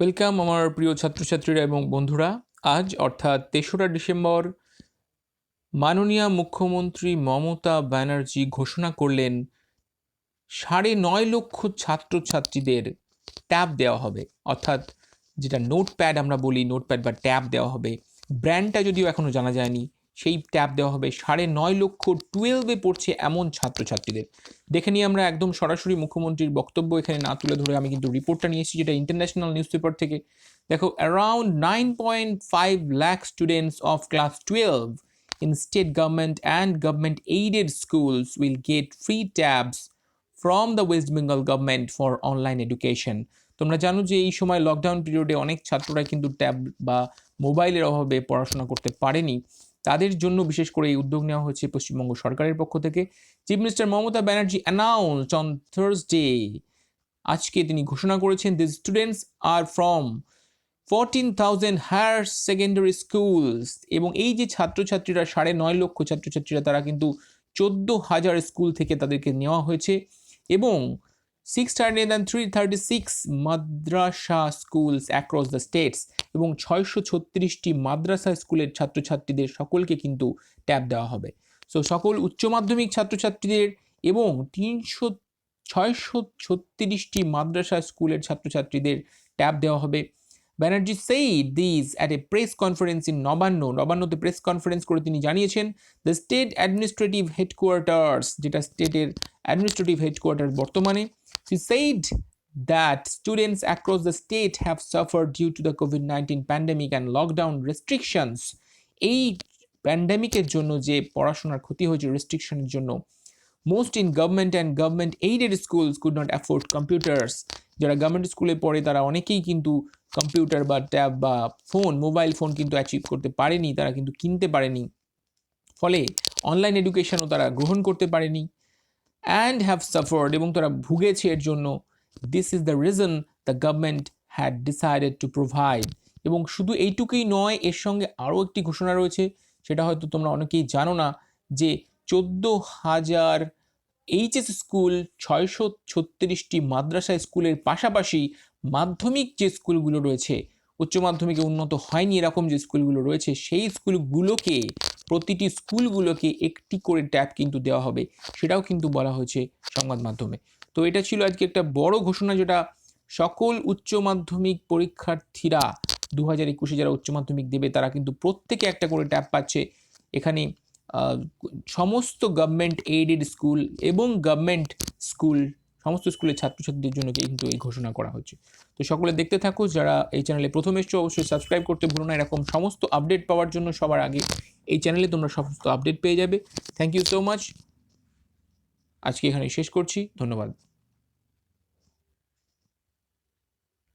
Welcome আমার প্রিয় ছাত্রছাত্রীরা এবং বন্ধুরা। আজ, অর্থাৎ তেসরা ডিসেম্বর, মাননীয় মুখ্যমন্ত্রী মমতা ব্যানার্জি ঘোষণা করলেন, সাড়ে নয় লক্ষ ছাত্রছাত্রীদের ট্যাব দেওয়া হবে। অর্থাৎ যেটা নোটপ্যাড আমরা বলি, নোটপ্যাড বা ট্যাব দেওয়া হবে। ব্র্যান্ডটা যদিও এখনও জানা যায়নি সেই ট্যাব দেওয়া হবে। সাড়ে নয় লক্ষ টুয়েলভে পড়ছে এমন ছাত্রছাত্রীদের। দেখে নিয়ে আমরা একদম সরাসরি মুখ্যমন্ত্রীর বক্তব্য এখানে না তুলে ধরে আমি কিন্তু রিপোর্টটা নিয়ে এসেছি, যেটা ইন্টারন্যাশনাল নিউজ পেপার থেকে। দেখো around nine point five lakh students of class twelve in state government and government aided schools will get free tabs from the West Bengal government for online education তোমরা জানো যে এই সময় lockdown পিরিয়ডে অনেক ছাত্ররা কিন্তু ট্যাব বা মোবাইলের অভাবে পড়াশোনা করতে পারেনি। তাদের জন্য বিশেষ করে এই উদ্যোগ নেওয়া হয়েছে পশ্চিমবঙ্গ সরকারের পক্ষ থেকে। Chief minister Mamata Banerjee announce on Thursday আজকে তিনি ঘোষণা করেছেন the students are from fourteen thousand higher secondary schools এবং এই যে ছাত্রছাত্রীরা, সাড়ে নয় লক্ষ ছাত্রছাত্রীরা, তারা কিন্তু চোদ্দ হাজার স্কুল থেকে তাদেরকে নেওয়া হয়েছে। এবং six hundred and three thirty six madrasa schools across the states এবং ছয়শো ছত্রিশটি মাদ্রাসা স্কুলের ছাত্রছাত্রীদের সকলকে কিন্তু ট্যাব দেওয়া হবে। সো সকল উচ্চ মাধ্যমিক ছাত্রছাত্রীদের এবং তিনশো, ছয়শো ছত্রিশটি মাদ্রাসা স্কুলের ছাত্রছাত্রীদের ট্যাব দেওয়া হবে। Banerjee said this at a press conference in Nabanna নবান্নতে press conference করে তিনি জানিয়েছেন দ্য স্টেট অ্যাডমিনিস্ট্রেটিভ হেডকোয়ার্টার্স যেটা স্টেটের অ্যাডমিনিস্ট্রেটিভ হেডকোয়ার্টার বর্তমানে She said that students across the state have suffered due to the COVID 19 pandemic and lockdown restrictions. এই প্যান্ডামিকের জন্য যে পড়াশোনার ক্ষতি হয়েছে রেস্ট্রিকশনের জন্য most in government and government aided schools could not afford computers যারা গভর্নমেন্ট স্কুলে পড়ে, তারা অনেকেই কিন্তু কম্পিউটার বা ট্যাব বা ফোন মোবাইল ফোন কিন্তু অ্যাচিভ করতে পারেনি, তারা কিন্তু কিনতে পারেনি। ফলে অনলাইন এডুকেশনও তারা গ্রহণ করতে পারেনি। অ্যান্ড হ্যাভ সাফার্ড এবং তারা ভুগেছে এর জন্য। This is the reason the government had decided to provide এবং শুধু এইটুকুই নয়, এর সঙ্গে আরও একটি ঘোষণা রয়েছে, সেটা হয়তো তোমরা অনেকেই জানো না, যে চোদ্দ হাজার এইচএস স্কুল ছয়শো ছত্রিশটি মাদ্রাসা স্কুলের পাশাপাশি মাধ্যমিক যে স্কুলগুলো রয়েছে, উচ্চ মাধ্যমিকে উন্নত হয়নি এরকম যে স্কুলগুলো রয়েছে, সেই স্কুলগুলোকে প্রতিটি স্কুলগুলোকে একটি করে ট্যাব কিন্তু দেওয়া হবে, সেটাও কিন্তু বলা হয়েছে সংবাদ মাধ্যমে। তো এটা ছিল আজকে একটা বড় ঘোষণা যেটা সকল উচ্চ মাধ্যমিক পরীক্ষার্থীরা দু হাজার একুশে যারা উচ্চ মাধ্যমিক দেবে, তারা কিন্তু প্রত্যেকে একটা করে ট্যাব পাচ্ছে। এখানে সমস্ত গভর্নমেন্ট এইডেড স্কুল এবং গভর্নমেন্ট স্কুল সমস্ত স্কুলের ছাত্রছাত্রীদের জন্য কিন্তু এই ঘোষণা করা হচ্ছে তো সকলে দেখতে থাকো, যারা এই চ্যানেলে প্রথম এসছো, অবশ্যই সাবস্ক্রাইব করতে ভুলো না। এরকম সমস্ত আপডেট পাওয়ার জন্য সবার আগে এই চ্যানেলে তোমরা সমস্ত আপডেট পেয়ে যাবে। থ্যাংক ইউ সো মাচ আজকে এখানে শেষ করছি। ধন্যবাদ।